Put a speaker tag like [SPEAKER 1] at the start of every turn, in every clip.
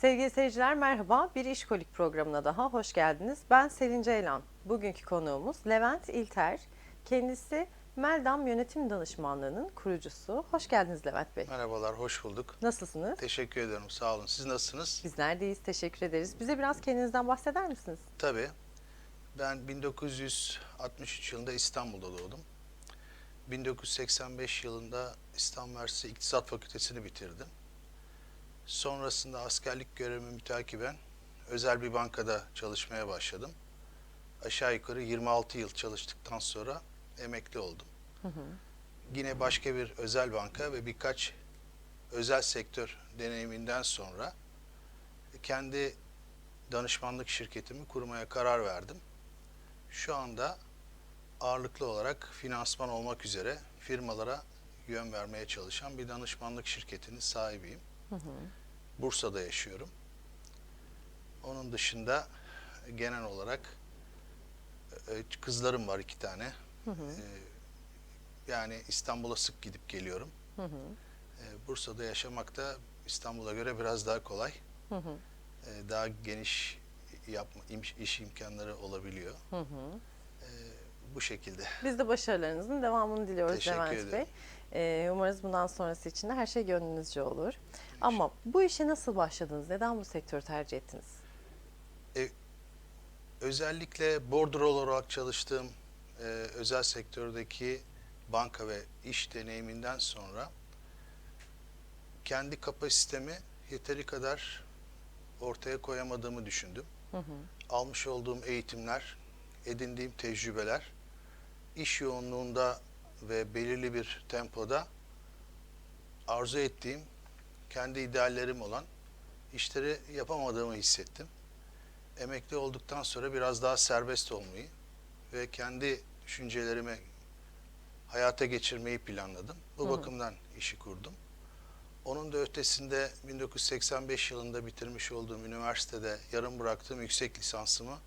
[SPEAKER 1] Sevgili seyirciler merhaba. Bir İşkolik programına daha hoş geldiniz. Ben Selin Ceylan. Bugünkü konuğumuz Levent İlter. Kendisi Meldam Yönetim Danışmanlığı'nın kurucusu. Hoş geldiniz Levent Bey.
[SPEAKER 2] Merhabalar, hoş bulduk.
[SPEAKER 1] Nasılsınız?
[SPEAKER 2] Teşekkür ederim, sağ olun. Siz nasılsınız?
[SPEAKER 1] Bizler deyiz. Teşekkür ederiz. Bize biraz kendinizden bahseder misiniz?
[SPEAKER 2] Tabii. Ben 1963 yılında İstanbul'da doğdum. 1985 yılında İstanbul Üniversitesi İktisat Fakültesini bitirdim. Sonrasında askerlik görevimi mütakiben özel bir bankada çalışmaya başladım. Aşağı yukarı 26 yıl çalıştıktan sonra emekli oldum. Yine başka bir özel banka ve birkaç özel sektör deneyiminden sonra kendi danışmanlık şirketimi kurmaya karar verdim. Şu anda ağırlıklı olarak finansman olmak üzere firmalara yön vermeye çalışan bir danışmanlık şirketinin sahibiyim. Bursa'da yaşıyorum. Onun dışında genel olarak e, kızlarım var iki tane. E, Yani İstanbul'a sık gidip geliyorum. E, Bursa'da yaşamak da İstanbul'a göre biraz daha kolay. E, Daha geniş yapma, iş imkanları olabiliyor. E, Bu şekilde.
[SPEAKER 1] Biz de başarılarınızın devamını diliyoruz
[SPEAKER 2] Teşekkür
[SPEAKER 1] Levent
[SPEAKER 2] ederim.
[SPEAKER 1] Bey. Ee, umarız bundan sonrası için de her şey gönlünüzce olur. Ama bu işe nasıl başladınız? Neden bu sektörü tercih ettiniz?
[SPEAKER 2] Özellikle bordro olarak çalıştığım e, özel sektördeki banka ve iş deneyiminden sonra kendi kapasitemi yeteri kadar ortaya koyamadığımı düşündüm. Almış olduğum eğitimler, edindiğim tecrübeler, iş yoğunluğunda ve belirli bir tempoda arzu ettiğim, kendi ideallerim olan işleri yapamadığımı hissettim emekli olduktan sonra biraz daha serbest olmayı ve kendi düşüncelerimi hayata geçirmeyi planladım. Bu bakımdan işi kurdum. Onun da ötesinde 1985 yılında bitirmiş olduğum üniversitede yarım bıraktığım yüksek lisansımı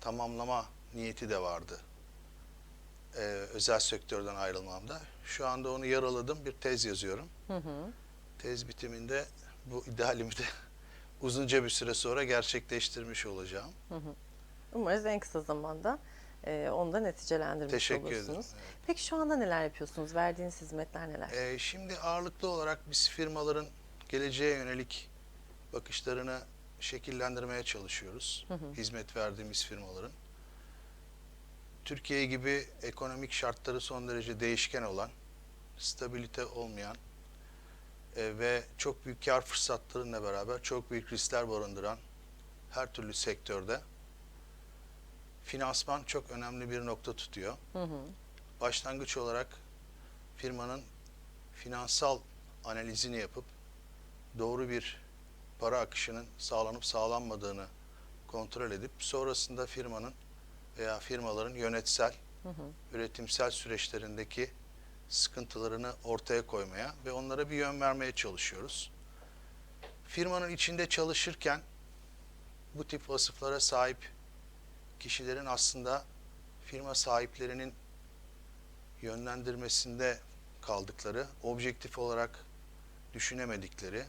[SPEAKER 2] tamamlama niyeti de vardı. Ee, özel sektörden ayrılmamda. Şu anda onu yaraladım. Bir tez yazıyorum. Tez bitiminde bu idealimi de uzunca bir süre sonra gerçekleştirmiş olacağım.
[SPEAKER 1] Umarız en kısa zamanda e, onu da neticelendirmiş
[SPEAKER 2] Teşekkür
[SPEAKER 1] olursunuz.
[SPEAKER 2] ederim, evet.
[SPEAKER 1] Peki şu anda neler yapıyorsunuz? Verdiğiniz hizmetler neler?
[SPEAKER 2] Ee, şimdi ağırlıklı olarak biz firmaların geleceğe yönelik bakışlarını şekillendirmeye çalışıyoruz. Hizmet verdiğimiz firmaların. Türkiye gibi ekonomik şartları son derece değişken olan, stabilite olmayan e, ve çok büyük kar fırsatlarıyla beraber çok büyük riskler barındıran her türlü sektörde finansman çok önemli bir nokta tutuyor. Başlangıç olarak firmanın finansal analizini yapıp doğru bir para akışının sağlanıp sağlanmadığını kontrol edip sonrasında firmanın veya firmaların yönetsel, üretimsel süreçlerindeki sıkıntılarını ortaya koymaya ve onlara bir yön vermeye çalışıyoruz. Firmanın içinde çalışırken bu tip vasıflara sahip kişilerin aslında firma sahiplerinin yönlendirmesinde kaldıkları, objektif olarak düşünemedikleri,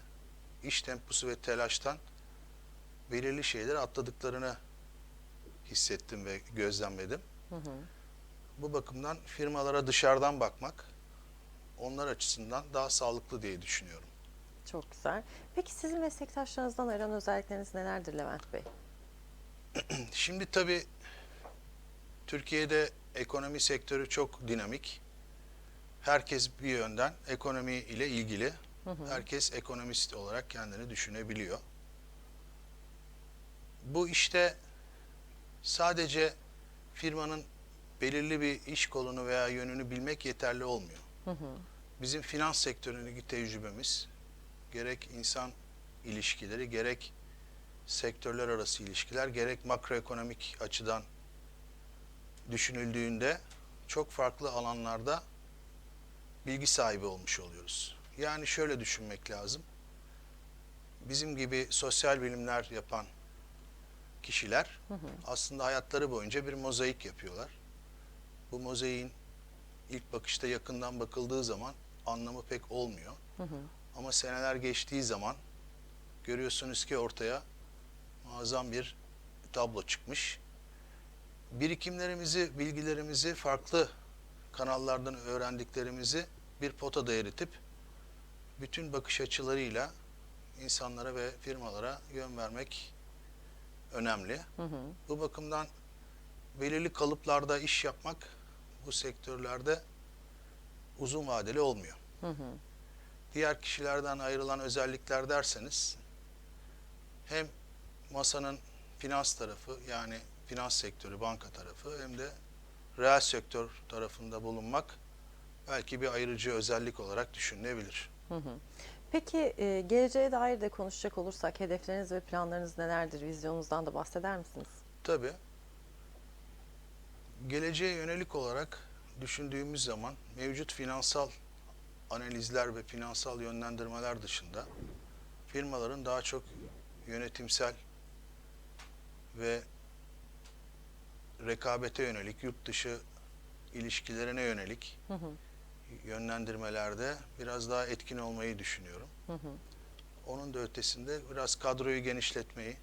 [SPEAKER 2] iş temposu ve telaştan belirli şeyleri atladıklarını hissettim ve gözlemledim. Bu bakımdan firmalara dışarıdan bakmak onlar açısından daha sağlıklı diye düşünüyorum.
[SPEAKER 1] Çok güzel. Peki sizin meslektaşlarınızdan ayıran özellikleriniz nelerdir Levent Bey?
[SPEAKER 2] Şimdi tabii Türkiye'de ekonomi sektörü çok dinamik. Herkes bir yönden ekonomi ile ilgili. Herkes ekonomist olarak kendini düşünebiliyor. Bu işte sadece firmanın belirli bir iş kolunu veya yönünü bilmek yeterli olmuyor. Bizim finans sektöründeki tecrübemiz gerek insan ilişkileri gerek sektörler arası ilişkiler gerek makroekonomik açıdan düşünüldüğünde çok farklı alanlarda bilgi sahibi olmuş oluyoruz. Yani şöyle düşünmek lazım. Bizim gibi sosyal bilimler yapan kişiler aslında hayatları boyunca bir mozaik yapıyorlar. Bu mozaiğin ilk bakışta yakından bakıldığı zaman anlamı pek olmuyor. Ama seneler geçtiği zaman görüyorsunuz ki ortaya muazzam bir tablo çıkmış. Birikimlerimizi, bilgilerimizi farklı kanallardan öğrendiklerimizi bir potada eritip bütün bakış açılarıyla insanlara ve firmalara yön vermek önemli.
[SPEAKER 1] Hı hı.
[SPEAKER 2] Bu bakımdan belirli kalıplarda iş yapmak bu sektörlerde uzun vadeli olmuyor.
[SPEAKER 1] Hı hı.
[SPEAKER 2] Diğer kişilerden ayrılan özellikler derseniz hem masanın finans tarafı yani finans sektörü, banka tarafı hem de reel sektör tarafında bulunmak belki bir ayrıcı özellik olarak düşünülebilir.
[SPEAKER 1] Hı hı. Peki e, geleceğe dair de konuşacak olursak hedefleriniz ve planlarınız nelerdir? Vizyonunuzdan da bahseder misiniz?
[SPEAKER 2] Tabii. Geleceğe yönelik olarak düşündüğümüz zaman mevcut finansal analizler ve finansal yönlendirmeler dışında firmaların daha çok yönetimsel ve rekabete yönelik, yurt dışı ilişkilerine yönelik
[SPEAKER 1] Hı hı.
[SPEAKER 2] Yönlendirmelerde biraz daha etkin olmayı düşünüyorum.
[SPEAKER 1] Hı hı.
[SPEAKER 2] Onun da ötesinde biraz kadroyu genişletmeyi,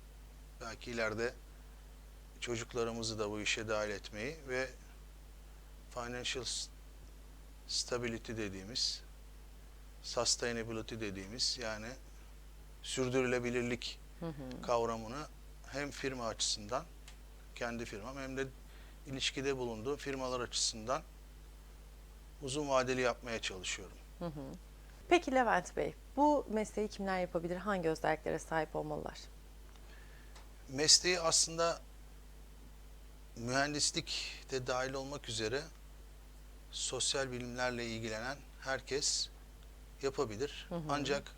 [SPEAKER 2] belki ileride çocuklarımızı da bu işe dahil etmeyi ve financial stability dediğimiz, sustainability dediğimiz yani sürdürülebilirlik
[SPEAKER 1] Hı hı.
[SPEAKER 2] kavramını hem firma açısından, kendi firmam hem de ilişkide bulunduğu firmalar açısından uzun vadeli yapmaya çalışıyorum.
[SPEAKER 1] Hı hı. Peki Levent Bey, bu mesleği kimler yapabilir? Hangi özelliklere sahip olmalılar?
[SPEAKER 2] mesleği aslında mühendislik de dahil olmak üzere sosyal bilimlerle ilgilenen herkes yapabilir.
[SPEAKER 1] Hı hı.
[SPEAKER 2] Ancak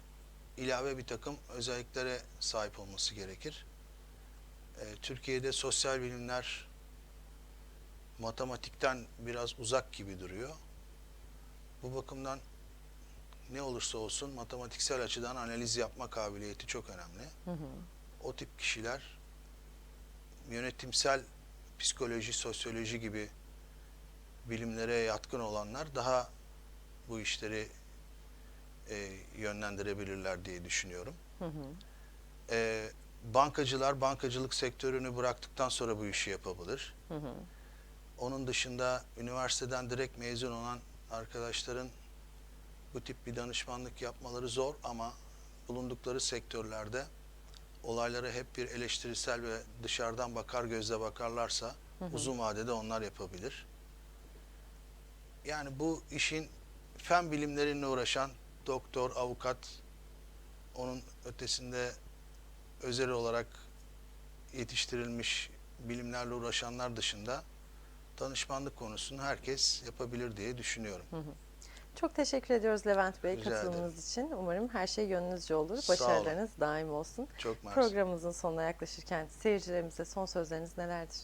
[SPEAKER 2] ilave bir takım özelliklere sahip olması gerekir. Ee, Türkiye'de sosyal bilimler matematikten biraz uzak gibi duruyor. Bu bakımdan ne olursa olsun matematiksel açıdan analiz yapma kabiliyeti çok önemli
[SPEAKER 1] Hı hı.
[SPEAKER 2] o tip kişiler yönetimsel psikoloji, sosyoloji gibi bilimlere yatkın olanlar daha bu işleri e, yönlendirebilirler diye düşünüyorum.
[SPEAKER 1] Hı hı.
[SPEAKER 2] E, bankacılar bankacılık sektörünü bıraktıktan sonra bu işi yapabilir.
[SPEAKER 1] Hı hı.
[SPEAKER 2] Onun dışında üniversiteden direkt mezun olan arkadaşların bu tip bir danışmanlık yapmaları zor ama bulundukları sektörlerde olaylara hep bir eleştirisel ve dışarıdan bakar gözle bakarlarsa
[SPEAKER 1] Hı hı.
[SPEAKER 2] uzun vadede onlar yapabilir. Yani bu işin fen bilimlerinle uğraşan doktor, avukat, onun ötesinde özel olarak yetiştirilmiş bilimlerle uğraşanlar dışında danışmanlık konusunu herkes yapabilir diye düşünüyorum.
[SPEAKER 1] Çok teşekkür ediyoruz Levent Bey
[SPEAKER 2] Rica
[SPEAKER 1] katılımınız için. Umarım her şey gönlünüzce olur. Başarılarınız daim olsun.
[SPEAKER 2] Çok mersi.
[SPEAKER 1] Programımızın sonuna yaklaşırken seyircilerimize son sözleriniz nelerdir?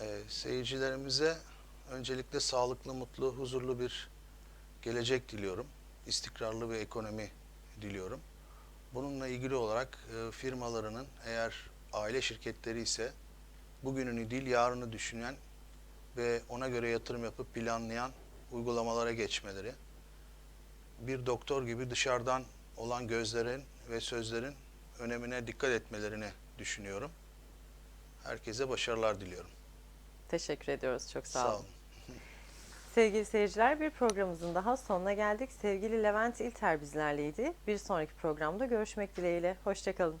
[SPEAKER 2] Ee, seyircilerimize öncelikle sağlıklı, mutlu, huzurlu bir gelecek diliyorum. İstikrarlı bir ekonomi diliyorum. Bununla ilgili olarak e, firmalarının eğer aile şirketleri ise bugününü değil yarını düşünen ve ona göre yatırım yapıp planlayan uygulamalara geçmeleri, bir doktor gibi dışarıdan olan gözlerin ve sözlerin önemine dikkat etmelerini düşünüyorum. Herkese başarılar diliyorum.
[SPEAKER 1] Teşekkür ediyoruz. Çok sağ,
[SPEAKER 2] Sağ
[SPEAKER 1] olun.
[SPEAKER 2] olun.
[SPEAKER 1] Sevgili seyirciler bir programımızın daha sonuna geldik. Sevgili Levent İlter bizlerleydi. Bir sonraki programda görüşmek dileğiyle. Hoşçakalın.